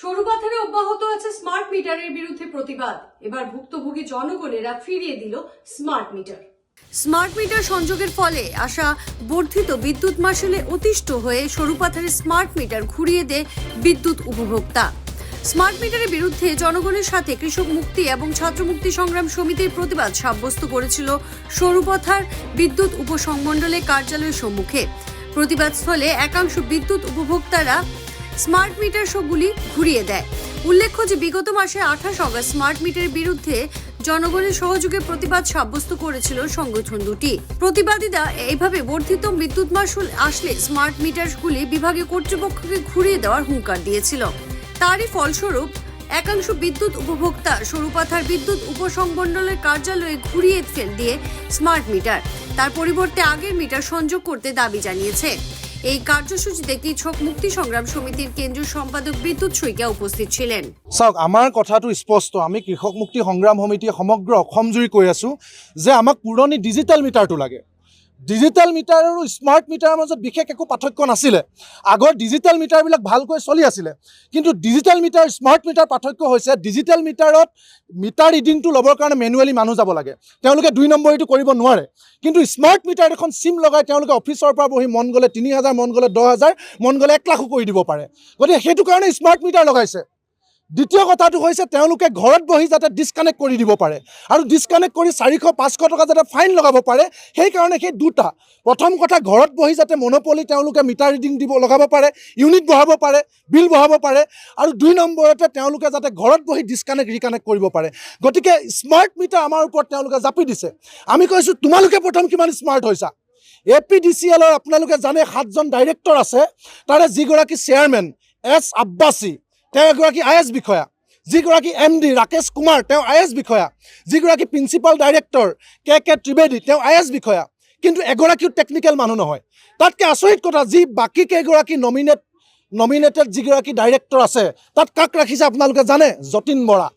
সরুপাথারে অব্যাহত আছে স্মার্ট মিটারের বিরুদ্ধে প্রতিবাদ। এবার ভুক্তভোগী জনগণেরা ফিরিয়ে দিল স্মার্ট মিটার। স্মার্ট মিটার সংযোগের ফলে আসা বর্ধিত বিদ্যুৎ মাসুলে অতিষ্ঠ হয়ে সরুপাথারে স্মার্ট মিটার ঘুরিয়ে দেয় বিদ্যুৎ উপভোক্তা। স্মার্ট মিটারের বিরুদ্ধে জনগণের সাথে কৃষক মুক্তি এবং ছাত্র মুক্তি সংগ্রাম সমিতির প্রতিবাদ সাব্যস্ত করেছিল সরুপথার বিদ্যুৎ উপসংমণ্ডলের কার্যালয়ের সম্মুখে। প্রতিবাদ স্থলে একাংশ বিদ্যুৎ উপভোক্তারা স্মার্ট মিটার সবগুলি ঘুরিয়ে দেয়। উল্লেখ্য যে বিগত মাসে আঠাশ অগস্ট স্মার্ট মিটারের বিরুদ্ধে জনগণের সহযোগে প্রতিবাদ সাব্যস্ত করেছিল সংগঠন দুটি। প্রতিবাদীরা এইভাবে বর্ধিত বিদ্যুৎ মাসুল আসলে স্মার্ট মিটারগুলি বিভাগীয় কর্তৃপক্ষকে ঘুরিয়ে দেওয়ার হুঙ্কার দিয়েছিল। তারই ফলস্বরূপ, একাংশ বিদ্যুৎ উপভোক্তা সরুপাথার বিদ্যুৎ উপসংমণ্ডলের কার্যালয়ে ঘুরিয়ে ফেল দিয়ে স্মার্ট মিটার, তার পরিবর্তে আগের মিটার সংযোগ করতে দাবি জানিয়েছে। এই কার্যসূচিতে কৃষক মুক্তি সংগ্রাম সমিতির কেন্দ্রীয় সম্পাদক বিদ্যুৎ শইকীয়া উপস্থিত ছিলেন। চাওক, আমাৰ কথাটো স্পষ্ট। আমি কৃষক মুক্তি সংগ্ৰাম সমিতিয়ে সমগ্ৰ অসম জুৰি কৈ আছোঁ যে আমাক পুৰণি ডিজিটেল মিটাৰটো লাগে। ডিজিটেল মিটাৰ আৰু স্মাৰ্ট মিটাৰৰ মাজত বিশেষ একো পাৰ্থক্য নাছিলে। আগৰ ডিজিটেল মিটাৰবিলাক ভালকৈ চলি আছিলে। কিন্তু ডিজিটেল মিটাৰ স্মাৰ্ট মিটাৰ পাৰ্থক্য হৈছে ডিজিটেল মিটাৰত মিটাৰ ৰিডিংটো ল'বৰ কাৰণে মেনুৱেলি মানুহ যাব লাগে। তেওঁলোকে দুই নম্বৰীটো কৰিব নোৱাৰে। কিন্তু স্মাৰ্ট মিটাৰ এখন চিম লগাই তেওঁলোকে অফিচৰ পৰা বহি মন গ'লে তিনি হাজাৰ, মন গ'লে দহ হাজাৰ, মন গ'লে এক লাখো কৰি দিব পাৰে। গতিকে সেইটো কাৰণে স্মাৰ্ট মিটাৰ লগাইছে। দ্বিতীয় কথাটো হৈছে তেওঁলোকে ঘৰত বহি যাতে ডিছকানেক্ট কৰি দিব পাৰে। আৰু ডিছকানেক্ট কৰি চাৰিশ, পাঁচশো টকা যাতে ফাইন লগাব পাৰে, সেইকাৰণে সেই দুটা। প্ৰথম কথা, ঘৰত বহি যাতে মনোপলি তেওঁলোকে মিটাৰ ৰিডিং দিব, লগাব পাৰে ইউনিট বঢ়াব পাৰে বিল বঢ়াব পাৰে, আৰু দুই নম্বৰতে তেওঁলোকে যাতে ঘৰত বহি ডিছকানেক্ট ৰিকানেক্ট কৰিব পাৰে। গতিকে স্মাৰ্ট মিটাৰ আমাৰ ওপৰত তেওঁলোকে জাপি দিছে। আমি কৈছোঁ, তোমালোকে প্ৰথম কিমান স্মাৰ্ট হৈছা? এ পি ডি চি এলৰ আপোনালোকে জানে, সাতজন ডাইৰেক্টৰ আছে, তাৰে যিগৰাকী চেয়াৰমেন এছ আব্বাছী তেওঁ এগৰাকী আই এছ বিষয়া, যিগৰাকী এম ডি ৰাকেশ কুমাৰ, তেওঁ আই এছ বিষয়া, যিগৰাকী প্ৰিন্সিপাল ডাইৰেক্টৰ কে কে ত্ৰিবেদী, তেওঁ আই এছ বিষয়া, কিন্তু এগৰাকীও টেকনিকেল মানুহ নহয়। তাতকৈ আচৰিত কথা, যি বাকী কেইগৰাকী নমিনেট নমিনেটেড যিগৰাকী ডাইৰেক্টৰ আছে, তাত কাক ৰাখিছে আপোনালোকে জানে? যতীন বৰা।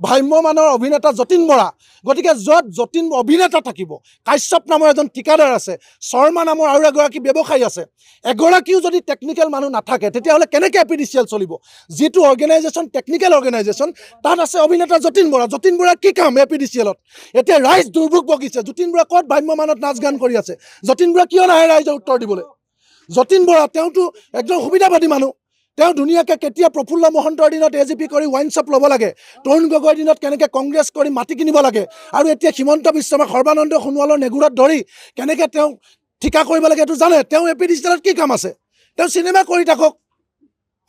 ভ্ৰাম্যমানৰ অভিনেতা যতীন বৰা। গতিকে য'ত যতীন অভিনেতা থাকিব, কাশ্যপ নামৰ এজন ঠিকাদাৰ আছে, শৰ্মা নামৰ আৰু এগৰাকী ব্যৱসায়ী আছে, এগৰাকীও যদি টেকনিকেল মানুহ নাথাকে, তেতিয়াহ'লে কেনেকৈ এ পি চলিব? যিটো অৰ্গেনাইজেশ্যন টেকনিকেল অৰ্গেনাইজেশ্যন তাত আছে অভিনেতা যতীন বৰা। যতীন বৰা কি কাম এ পি এতিয়া ৰাইজ দুৰ্ভোগ বগিছে যতীন বৰা ক'ত ভ্ৰাম্যমানত নাচ গান কৰি আছে? যতীন বৰা কিয় নাহে ৰাইজৰ উত্তৰ দিবলৈ? যতীন বৰা, তেওঁতো একদম সুবিধাবাদী মানুহ। তেওঁ ধুনীয়াকৈ কেতিয়া প্ৰফুল্ল মহন্তৰ দিনত এ জি পি কৰি ৱাইন শ্বপ ল'ব লাগে, তৰুণ গগৈৰ দিনত কেনেকৈ কংগ্ৰেছ কৰি মাটি কিনিব লাগে, আৰু এতিয়া হিমন্ত বিশ্ব বা সৰ্বানন্দ সোণোৱালৰ নেগুৰত ধৰি কেনেকৈ তেওঁ ঠিকা কৰিব লাগে এইটো জানে, তেওঁ এ পি ডি চি কি কাম আছে? তেওঁ চিনেমা কৰি থাকক।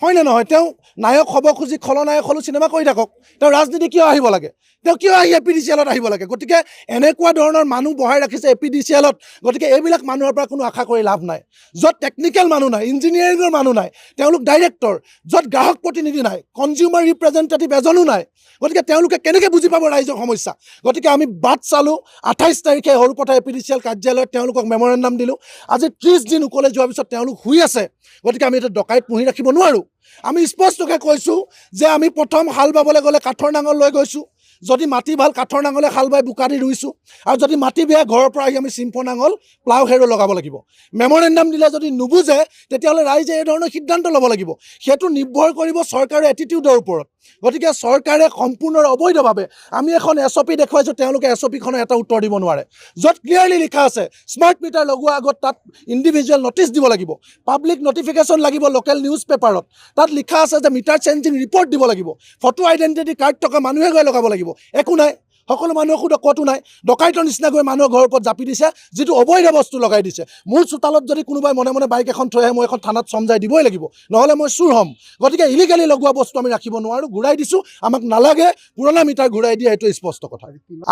হয়নে নহয়? তেওঁ নায়ক হ'ব খুজি খলনায়ক হ'লেও চিনেমা কৰি থাকক। তেওঁ ৰাজনীতি কিয় আহিব লাগে? তেওঁ কিয় আহি এ পি ডি চি এলত আহিব লাগে? গতিকে এনেকুৱা ধৰণৰ মানুহ বহাই ৰাখিছে এ পি ডি চি এলত গতিকে এইবিলাক মানুহৰ পৰা কোনো আশা কৰি লাভ নাই। য'ত টেকনিকেল মানুহ নাই ইঞ্জিনিয়াৰিঙৰ মানুহ নাই, তেওঁলোক ডাইৰেক্টৰ য'ত গ্ৰাহক প্ৰতিনিধি নাই কনজিউমাৰ ৰিপ্ৰেজেণ্টেটিভ এজনো নাই, গতিকে তেওঁলোকে কেনেকৈ বুজি পাব ৰাইজৰ সমস্যা? গতিকে আমি বাট চালোঁ, আঠাইছ তাৰিখে Sarupathar A P D C এল কাৰ্যালয়ত তেওঁলোকক মেমৰেণ্ডাম দিলোঁ। আজি ত্ৰিছ দিন উকলে যোৱাৰ পিছত তেওঁলোক শুই আছে। গতিকে আমি এতিয়া ডকাইত পুহি ৰাখিব নোৱাৰোঁ। আমি স্পষ্টকৈ কৈছোঁ যে আমি প্ৰথম হাল বাবলৈ গ'লে কাঠৰ নাঙল লৈ গৈছোঁ। যদি মাটি ভালো কাঠৰ নাঙলে হাল বাই বোকা দি ৰুইছোঁ। আৰু যদি মাটি বেয়া ঘৰৰ পৰা আহি আমি চিম্ফ নাঙল প্লাউ হেৰু লগাব লাগিব। মেমৰেণ্ডাম দিলে যদি নুবুজে, তেতিয়াহ'লে ৰাইজে এই ধৰণৰ সিদ্ধান্ত ল'ব লাগিব। সেইটো নিৰ্ভৰ কৰিব চৰকাৰৰ এটিটিউডৰ ওপৰত। গতিকে চৰকাৰে সম্পূৰ্ণ অবৈধভাৱে, আমি এখন এছ অ' পি দেখুৱাইছোঁ, তেওঁলোকে এছ অ' পিখনৰ এটা উত্তৰ দিব নোৱাৰে। য'ত ক্লিয়াৰলি লিখা আছে স্মাৰ্ট মিটাৰ লগোৱাৰ আগত তাত ইণ্ডিভিজুৱেল নটিচ দিব লাগিব। পাব্লিক নটিফিকেশ্যন লাগিব লোকেল নিউজ পেপাৰত তাত লিখা আছে যে মিটাৰ চেঞ্জিং ৰিপৰ্ট দিব লাগিব। ফটো আইডেণ্টিটি কাৰ্ড থকা মানুহে গৈ লগাব লাগিব। একো নাই। সকলো সুধ ক'তো নাই। ডকাইতৰ নিচিনাকৈ মানুহৰ ঘৰৰ ওপৰত জাপি দিছে যিটো অবৈধ বস্তু লগাই দিছে। মোৰ চোতালত যদি কোনোবাই মনে মনে বাইক এখন থৈ আহে মই এখন থানাত চমজাই দিবই লাগিব। নহ'লে মই চুৰ হ'ম। গতিকে ইলিগেলি লগোৱা বস্তু আমি ৰাখিব নোৱাৰোঁ ঘূৰাই দিছোঁ। আমাক নালাগে পুৰণা মিটাৰ ঘূৰাই দিয়া এইটো স্পষ্ট কথা।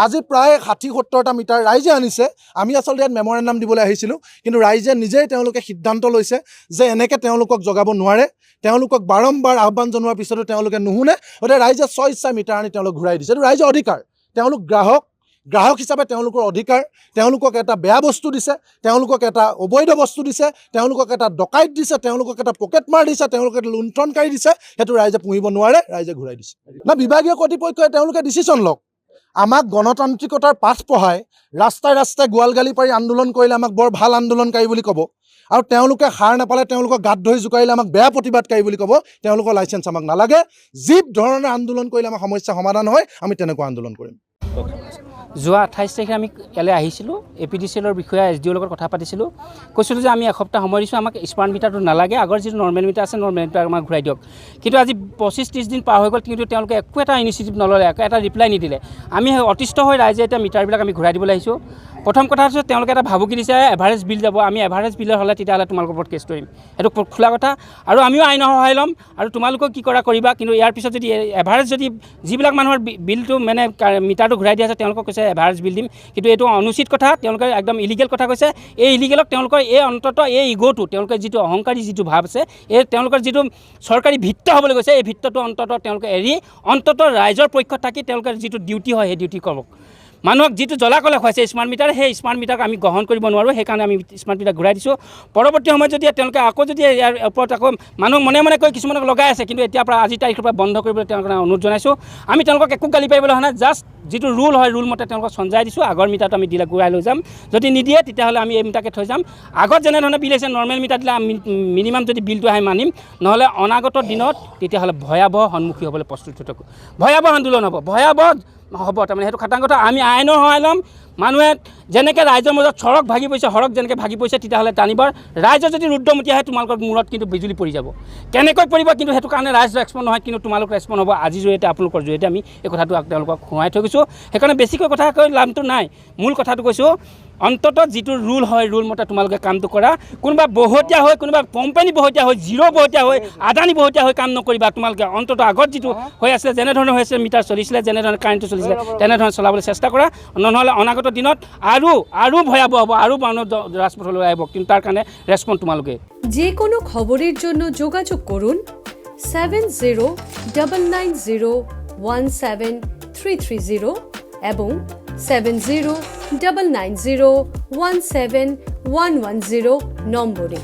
আজি প্ৰায় ষাঠি সত্তৰটা মিটাৰ ৰাইজে আনিছে। আমি আচলতে ইয়াত মেমৰেণ্ডাম দিবলৈ আহিছিলোঁ। কিন্তু ৰাইজে নিজেই তেওঁলোকে সিদ্ধান্ত লৈছে যে এনেকৈ তেওঁলোকক জগাব নোৱাৰে। তেওঁলোকক বাৰম্বাৰ আহ্বান জনোৱাৰ পিছতো তেওঁলোকে নুশুনে। গতিকে ৰাইজে ছয় ইচ্ছা মিটাৰ আনি তেওঁলোক ঘূৰাই দিছে। এইটো ৰাইজৰ অধিকাৰ। তেওঁলোক গ্ৰাহক গ্ৰাহক হিচাপে তেওঁলোকৰ অধিকাৰ, তেওঁলোকক এটা বেয়া বস্তু দিছে, তেওঁলোকক এটা অবৈধ বস্তু দিছে, তেওঁলোকক এটা ডকাইত দিছে, তেওঁলোকক এটা পকেট মাৰ দিছে, তেওঁলোকক এটা লুণ্ঠনকাৰী দিছে, সেইটো ৰাইজে পুহিব নোৱাৰে, ৰাইজে ঘূৰাই দিছে। না, বিভাগীয় কৰ্তৃপক্ষই তেওঁলোকে ডিচিশ্যন লওক। আমাক গণতান্ত্ৰিকতাৰ পাঠ পঢ়াই, ৰাস্তাই ৰাস্তাই গোৱাল গালি পাৰি আন্দোলন কৰিলে আমাক বৰ ভালো আন্দোলনকাৰী বুলি ক'ব, আৰু তেওঁলোকে সাৰ নাপালে তেওঁলোকক গাত ধৰি জোকাৰিলে আমাক বেয়া প্ৰতিবাদকাৰী বুলি ক'ব, তেওঁলোকৰ লাইচেঞ্চ আমাক নালাগে। যি ধৰণে আন্দোলন কৰিলে আমাৰ সমস্যা সমাধান হয়, আমি তেনেকুৱা আন্দোলন কৰিম। যোৱা আঠাইছ তাৰিখে আমি ইয়ালৈ আহিছিলোঁ এ পি ডি চি এলৰ বিষয়া, এছ ডি অ'ৰ লগত কথা পাতিছিলোঁ। কৈছিলোঁ যে আমি এসপ্তাহ সময় দিছোঁ, আমাক স্মাৰ্ট মিটাৰটো নালাগে, আগৰ যিটো নৰ্মেল মিটাৰ আছে নৰ্মেল মিটাৰ আমাক ঘূৰাই দিয়ক। কিন্তু আজি পঁচিছ ত্ৰিছ দিন পাৰ হৈ গ'ল, কিন্তু তেওঁলোকে একো এটা ইনিচিয়েটিভ নল'লে, একো এটা ৰিপ্লাই নিদিলে। আমি অতিষ্ঠ হৈ ৰাইজে এতিয়া মিটাৰবিলাক আমি ঘূৰাই দিবলৈ আহিছোঁ। প্ৰথম কথা হৈছে, তেওঁলোকে এটা ভাবুকি দিছে এভাৰেজ বিল যাব, আমি এভাৰেজ বিলৰ হ'লে তেতিয়াহ'লে তোমালোকৰ ওপৰত কেছ কৰিম সেইটো খোলা কথা। আৰু আমিও আইনৰ সহায় ল'ম। আৰু তোমালোকেও কি কৰা কৰিবা? কিন্তু ইয়াৰ পিছত যদি এভাৰেজ যদি, যিবিলাক মানুহৰ বিলটো মানে মিটাৰটো ঘূৰাই দিয়া আছে, তেওঁলোকক কৈছে এভাৰেজ বিল দিম। কিন্তু এইটো অনুচিত কথা, তেওঁলোকে একদম ইলিগেল কথা কৈছে। এই ইলিগেলক তেওঁলোকৰ এই অন্ততঃ এই ইগ'টো তেওঁলোকৰ যিটো অহংকাৰী যিটো ভাৱ আছে, এই তেওঁলোকৰ যিটো চৰকাৰী ভিত্ত হ'বলৈ গৈছে এই ভিত্তটো অন্ততঃ তেওঁলোকে এৰি অন্ততঃ ৰাইজৰ পক্ষত থাকি তেওঁলোকৰ যিটো ডিউটি হয়, সেই ডিউটি কৰক। মানুহক যিটো জ্বলাকলে খুৱাইছে স্মাৰ্ট মিটাৰ সেই স্মাৰ্ট মিটাৰক আমি গ্ৰহণ কৰিব নোৱাৰোঁ, সেইকাৰণে আমি স্মাৰ্ট মিটাৰ ঘূৰাই দিছোঁ। পৰৱৰ্তী সময়ত যদি তেওঁলোকে আকৌ যদি ইয়াৰ ওপৰত আকৌ মানুহক মনে মনে কৈ কিছুমানক লগাই আছে, কিন্তু এতিয়াৰ পৰা আজি তাৰিখৰ পৰা বন্ধ কৰিবলৈ তেওঁলোকে অনুৰোধ জনাইছোঁ। আমি তেওঁলোকক একো গালি পাৰিবলৈ অহা নাই জাষ্ট যিটো ৰুল হয় ৰুল মতে তেওঁলোকক চঞ্জাই দিছোঁ, আগৰ মিটাৰটো আমি দিলে ঘূৰাই লৈ যাম। যদি নিদিয়ে, তেতিয়াহ'লে আমি এই মিটাৰকে থৈ যাম। আগত যেনেধৰণে বিল আহিছে নৰ্মেল মিটাৰ দিলে আমি মিনিমাম যদি বিলটো আহে, মানিম। নহ'লে অনাগত দিনত তেতিয়াহ'লে ভয়াৱহ সন্মুখীন হ'বলৈ প্ৰস্তুত হৈ থাকোঁ। ভয়াৱহ আন্দোলন হ'ব। ভয়াৱহ হ'ব তাৰমানে সেইটো খাটাং কথা। আমি আইনৰ সহায় ল'ম। মানুহে যেনেকৈ ৰাইজৰ মাজত সৰক ভাগি পৰিছে সৰক যেনেকৈ ভাগি পৰিছে তেতিয়াহ'লে টানিব ৰাইজৰ যদি ৰুদ্ৰমতী আহে তোমালোকৰ মূৰত কিন্তু বিজুলী পৰি যাব। কেনেকৈ পৰিব কিন্তু সেইটো কাৰণে ৰাইজ ৰেচপণ্ড নহয় কিন্তু তোমালোক ৰেচপণ্ড হ'ব আজিৰ জৰিয়তে আপোনালোকৰ জৰিয়তে আমি এই কথাটো তেওঁলোকক সোঁৱাই থৈ গৈছোঁ। সেইকাৰণে বেছিকৈ কথা কৈ লাভটো নাই। মূল কথাটো কৈছোঁ অন্ততঃ যিটো ৰুল হয় ৰুল মতে তোমালোকে কামটো কৰা। কোনোবা বহতীয়া হৈ কোনোবা কোম্পানী বহতীয়া হৈ জিৰ' বহতীয়া হৈ আদানী বহতীয়া হৈ কাম নকৰিবা। তোমালোকে অন্ততঃ আগত যিটো হৈ আছিলে যেনেধৰণে হৈ আছিলে মিটাৰ চলিছিলে যেনেধৰণে কাৰেণ্টটো চলিছিলে তেনেধৰণে চলাবলৈ চেষ্টা কৰা। নহ'লে অনাগত দিনত আৰু আৰু ভয়াবহ হ'ব, আৰু মানুহ ৰাজপথলৈ আহিব। কিন্তু তাৰ কাৰণে ৰেচপন্স তোমালোকে। যে কোনো খবরের জন্য যোগাযোগ করুন seven zero double nine zero one seven three three zero এবং seven zero double nine zero one seven one one zero নম্বরে।